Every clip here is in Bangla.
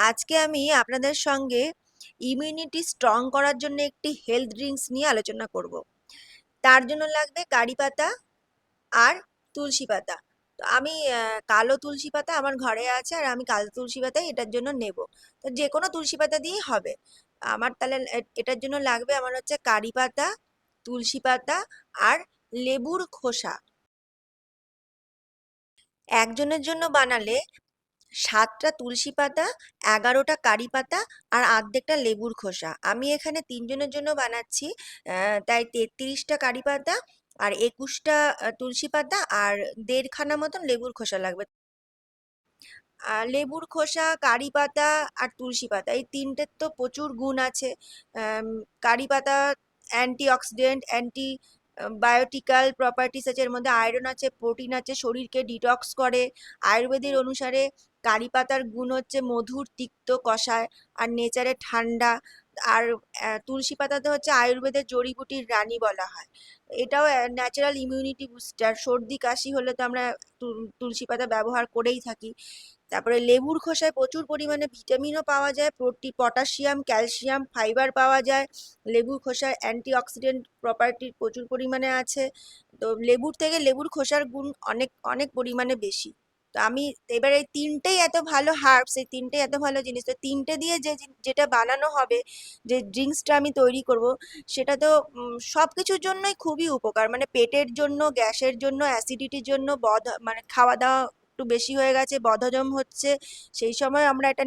আজকে আমি আপনাদের সঙ্গে ইমিউনিটি স্ট্রং করার জন্য একটি হেলথ ড্রিঙ্কস নিয়ে আলোচনা করব। তার জন্য লাগবে কারি পাতা আর তুলসী পাতা। তো আমি কালো তুলসী পাতা আমার ঘরে আছে আর আমি কালো তুলসী পাতাই এটার জন্য নেব। তো যে কোনো তুলসী পাতা দিয়েই হবে। আমার তাহলে এটার জন্য লাগবে আমার হচ্ছে কারি পাতা, তুলসী পাতা আর লেবুর খোসা। একজনের জন্য বানালে সাতটা তুলসী পাতা, এগারোটা কারি পাতা আর আর্ধেকটা লেবুর খোসা। আমি এখানে তিনজনের জন্য বানাচ্ছি তাই তেত্রিশটা কারি পাতা আর একুশটা তুলসী পাতা আর দেড়খানা মতন লেবুর খোসা লাগবে। লেবুর খোসা, কারি পাতা আর তুলসী পাতা, এই তিনটের তো প্রচুর গুণ আছে। কারি পাতা antioxidant antibiotical properties আছে, এর মধ্যে আয়রন আছে, প্রোটিন আছে, শরীরকে ডিটক্স করে, আয়ুর্বেদের অনুসারে কারি পাতার গুণ হচ্ছে মধুর, তিক্ত কষায়, আর নেচারে ঠান্ডা, আর তুলসী পাতাতে হচ্ছে আয়ুর্বেদের জড়িবুটির রানী বলা হয়। এটাও ন্যাচারাল ইমিউনিটি বুস্টার সর্দি, কাশি হলে তো আমরা তুল- তুলসী পাতা ব্যবহার করেই থাকি। তারপরে লেবুর খোসায় প্রচুর পরিমাণে ভিটামিনও পাওয়া যায়, প্রোটি পটাশিয়াম ক্যালসিয়াম ফাইবার পাওয়া যায়। লেবুর খোসায় অ্যান্টিঅক্সিডেন্ট প্রপার্টি প্রচুর পরিমাণে আছে। তো লেবুর থেকে লেবুর খোসার গুণ অনেক অনেক পরিমাণে বেশি। তো আমি এবার এই তিনটেই এত ভালো হার্বস এই তিনটেই এত ভালো জিনিস, তো তিনটে দিয়ে যে যেটা বানানো হবে, যে ড্রিঙ্কসটা আমি তৈরি করব, সেটা তো সব কিছুর জন্যই খুবই উপকার। মানে পেটের জন্য, গ্যাসের জন্য অ্যাসিডিটির জন্য বদ মানে খাওয়া দাওয়া একটু বেশি হয়ে গেছে, বদহজম হচ্ছে, সেই সময় আমরা এটা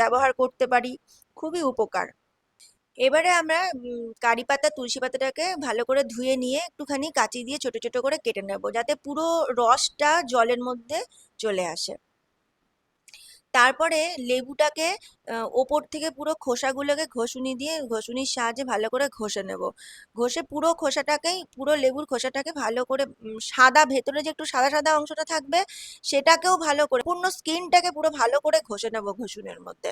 ব্যবহার করতে পারি। খুবই উপকার। এবারে আমরা কারি পাতা, তুলসী পাতাটাকে ভালো করে ধুয়ে নিয়ে একটুখানি কাঁচি দিয়ে ছোট ছোট করে কেটে নেব, যাতে পুরো রসটা জলের মধ্যে চলে আসে। তারপরে লেবুটাকে ওপর থেকে পুরো খোসাগুলোকে ঘষুনি দিয়ে, ঘষুনির সাহায্যে ভালো করে ঘষে নেব। ঘষে পুরো খোসাটাকেই, পুরো লেবুর খোসাটাকে ভালো করে সাদা ভেতরে যে একটু সাদা সাদা অংশটা থাকবে, সেটাকেও ভালো করে, পূর্ণ স্কিনটাকে পুরো ভালো করে ঘষে নেব ঘষুনের মধ্যে।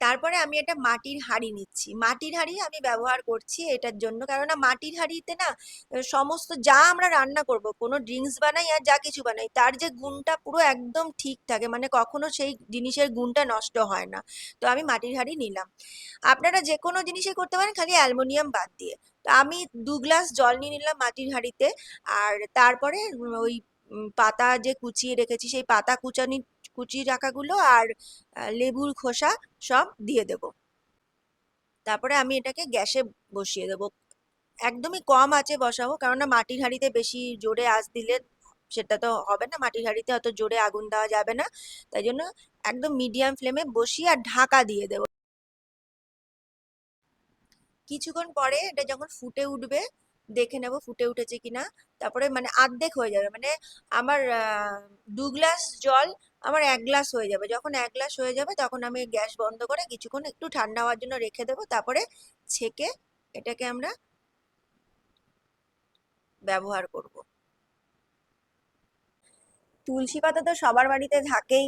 তারপরে আমি একটা মাটির হাঁড়ি নিচ্ছি। মাটির হাঁড়ি আমি ব্যবহার করছি এটার জন্য। কেননা মাটির হাঁড়িতে না সমস্ত যা আমরা রান্না করব, কোনো ড্রিঙ্কস বানাই আর যা কিছু বানাই, তার যে গুণটা পুরো একদম ঠিক থাকে। মানে কখনো সেই জিনিসের গুণটা নষ্ট হয় না। তো আমি মাটির হাঁড়ি নিলাম। আপনারা যে কোনো জিনিসই করতে পারেন, খালি অ্যালুমিনিয়াম বাদ দিয়ে। তো আমি দু গ্লাস জল নিয়ে নিলাম মাটির হাঁড়িতে। আর তারপরে ওই পাতা যে কুচিয়ে রেখেছি, সেই পাতা কুচানি কুচিয়ে রাখাগুলো আর লেবুর খোসা সব দিয়ে দেব। তারপরে আমি এটাকে গ্যাসে বসিয়ে দেবো। একদমই কম আছে বসাবো, কেননা মাটির হাঁড়িতে বেশি জোরে আঁচ দিলে সেটা তো হবে না, মাটির হাঁড়িতে অত জোরে আগুন দেওয়া যাবে না। তাই জন্য একদম মিডিয়াম ফ্লেমে বসিয়ে আর ঢাকা দিয়ে দেবো। কিছুক্ষণ পরে এটা যখন ফুটে উঠবে, দেখে নেব ফুটে উঠেছে কিনা। তারপরে মানে আর্ধেক হয়ে যাবে। মানে আমার দু গ্লাস জল আমার এক গ্লাস হয়ে যাবে। যখন এক গ্লাস হয়ে যাবে, তখন আমি গ্যাস বন্ধ করে কিছুক্ষণ একটু ঠান্ডা হওয়ার জন্য রেখে দেবো। তারপরে ছেঁকে এটাকে আমরা ব্যবহার করব। তুলসী পাতা তো সবার বাড়িতে থাকেই।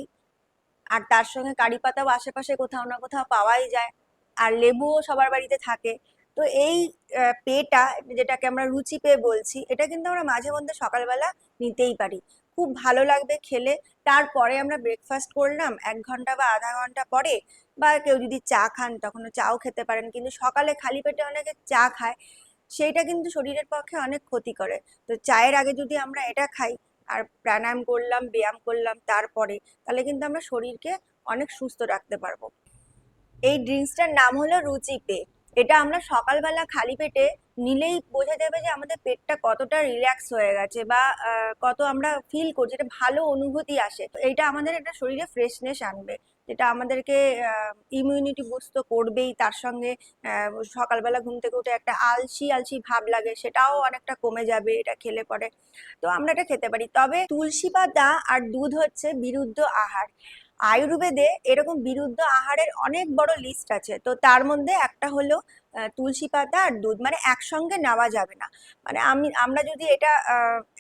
আর তার সঙ্গে কারি পাতাও আশেপাশে কোথাও না কোথাও পাওয়াই যায়। আর লেবুও সবার বাড়িতে থাকে। তো এই পেটা, যেটাকে আমরা রুচি পেয়ে বলছি, এটা কিন্তু আমরা মাঝে মধ্যে সকালবেলা নিতেই পারি। খুব ভালো লাগবে খেলে। তারপরে আমরা ব্রেকফাস্ট করলাম, এক ঘণ্টা বা আধা ঘণ্টা পরে বা কেউ যদি চা খান তখন চাও খেতে পারেন। কিন্তু সকালে খালি পেটে অনেকে চা খায়, সেইটা কিন্তু শরীরের পক্ষে অনেক ক্ষতি করে তো চায়ের আগে যদি আমরা এটা খাই, আর প্রাণায়াম করলাম, ব্যায়াম করলাম তারপরে, তাহলে কিন্তু আমরা শরীরকে অনেক সুস্থ রাখতে পারব। এই ড্রিঙ্কসটার নাম হলো রুচি পে এটা আমরা সকালবেলা খালি পেটে নিলেই বোঝা যাবে যে আমাদের পেটটা কতটা রিল্যাক্স হয়ে গেছে বা কত আমরা ফিল করছি, এটা ভালো অনুভূতি আসে। তো এটা আমাদের একটা শরীরে ফ্রেশনেস আনবে, যেটা আমাদেরকে ইমিউনিটি বুস্ট তো করবেই। তার সঙ্গে সকালবেলা ঘুম থেকে উঠে একটা আলসি আলসি ভাব লাগে, সেটাও অনেকটা কমে যাবে, এটা খেলে পরে। তো আমরা এটা খেতে পারি। তবে তুলসী পাতা আর দুধ হচ্ছে বিরুদ্ধ আহার। আয়ুর্বেদে এরকম বিরুদ্ধ আহারের অনেক বড় লিস্ট আছে। তো তার মধ্যে একটা হলো তুলসী পাতা আর দুধ। মানে একসঙ্গে নেওয়া যাবে না। মানে আমি, আমরা যদি এটা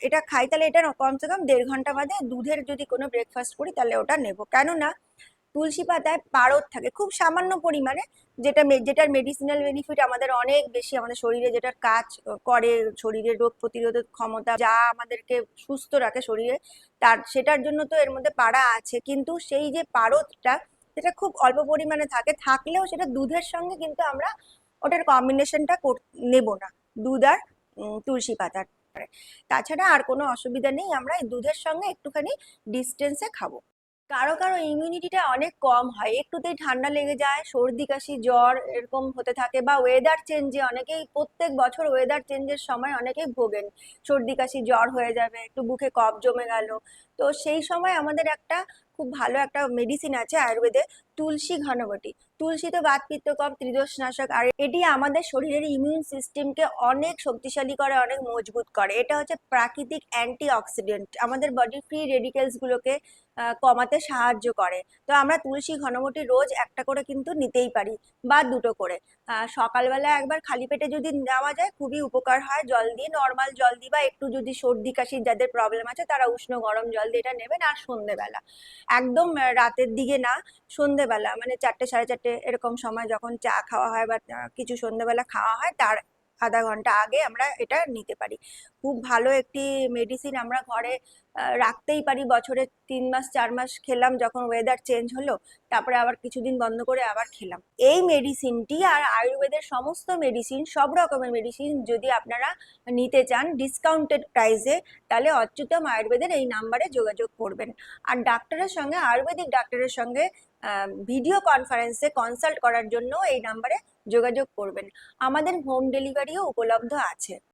এটা খাই, তাহলে এটা কমসে কম দেড় ঘণ্টা বাদে দুধের যদি কোনো ব্রেকফাস্ট করি, তাহলে ওটা নেব। কেননা তুলসী পাতায় পারদ থাকে, খুব সামান্য পরিমাণে, যেটা যেটার মেডিসিনাল বেনিফিট আমাদের অনেক বেশি, আমাদের শরীরে যেটার কাজ করে শরীরের রোগ প্রতিরোধক ক্ষমতা, যা আমাদেরকে সুস্থ রাখে শরীরে, তার, সেটার জন্য তো এর মধ্যে পাড়া আছে, কিন্তু সেই যে পারদটা, সেটা খুব অল্প পরিমাণে থাকে, থাকলেও সেটা দুধের সঙ্গে কিন্তু আমরা ওটার কম্বিনেশনটা নেব না, দুধ আর তুলসী পাতার। তাছাড়া আর কোনো অসুবিধা নেই, আমরা এই দুধের সঙ্গে একটুখানি ডিস্টেন্সে খাব। কারও কারও ইমিউনিটিটা অনেক কম হয়। একটুতেই ঠান্ডা লেগে যায়, সর্দি, কাশি, জ্বর এরকম হতে থাকে বা ওয়েদার চেঞ্জে অনেকেই প্রত্যেক বছর ওয়েদার চেঞ্জের সময় অনেকেই ভোগেন। সর্দি, কাশি, জ্বর হয়ে যাবে, একটু বুকে কফ জমে গেল। তো সেই সময় আমাদের একটা খুব ভালো একটা মেডিসিন আছে আয়ুর্বেদে, তুলসী ঘনবটি। তুলসী তো বাত পিত্ত কফ ত্রিদোষ নাশক আর এটি আমাদের শরীরের ইমিউন সিস্টেমকে অনেক শক্তিশালী করে, অনেক মজবুত করে। এটা হচ্ছে প্রাকৃতিক অ্যান্টি অক্সিডেন্ট আমাদের বডির ফ্রি রেডিকেলস গুলোকে কমাতে সাহায্য করে। তো আমরা তুলসী ঘনবটি রোজ একটা করে কিন্তু নিতেই পারি, বা দুটো করে। সকালবেলা একবার খালি পেটে যদি নেওয়া যায়, খুবই উপকার হয়। জল দিয়ে নর্মাল জল দিয়ে, বা একটু যদি সর্দি কাশির যাদের প্রবলেম আছে, তারা উষ্ণ গরম জল দিয়ে এটা নেবেন, আর সন্ধেবেলা। একদম রাতের দিকে না, সন্ধেবেলা মানে চারটে, সাড়ে চারটে এরকম সময় যখন চা খাওয়া হয় বা কিছু সন্ধেবেলা খাওয়া হয়, তার আধা ঘণ্টা আগে আমরা এটা নিতে পারি। খুব ভালো একটি মেডিসিন আমরা ঘরে রাখতেই পারি। বছরে তিন মাস, চার মাস খেলাম, যখন ওয়েদার চেঞ্জ হলো, তারপরে আবার কিছুদিন বন্ধ করে আবার খেলাম। এই মেডিসিনটি আর আয়ুর্বেদের সমস্ত মেডিসিন সব রকমের মেডিসিন যদি আপনারা নিতে চান ডিসকাউন্টেড প্রাইসে তাহলে অচ্যুতম আয়ুর্বেদের এই নাম্বারে যোগাযোগ করবেন। আর ডাক্তারের সঙ্গে, আয়ুর্বেদিক ডাক্তারের সঙ্গে ভিডিও কনফারেন্সে কনসাল্ট করার জন্য এই নাম্বারে যোগাযোগ করবেন। আমাদের হোম ডেলিভারিও উপলব্ধ আছে।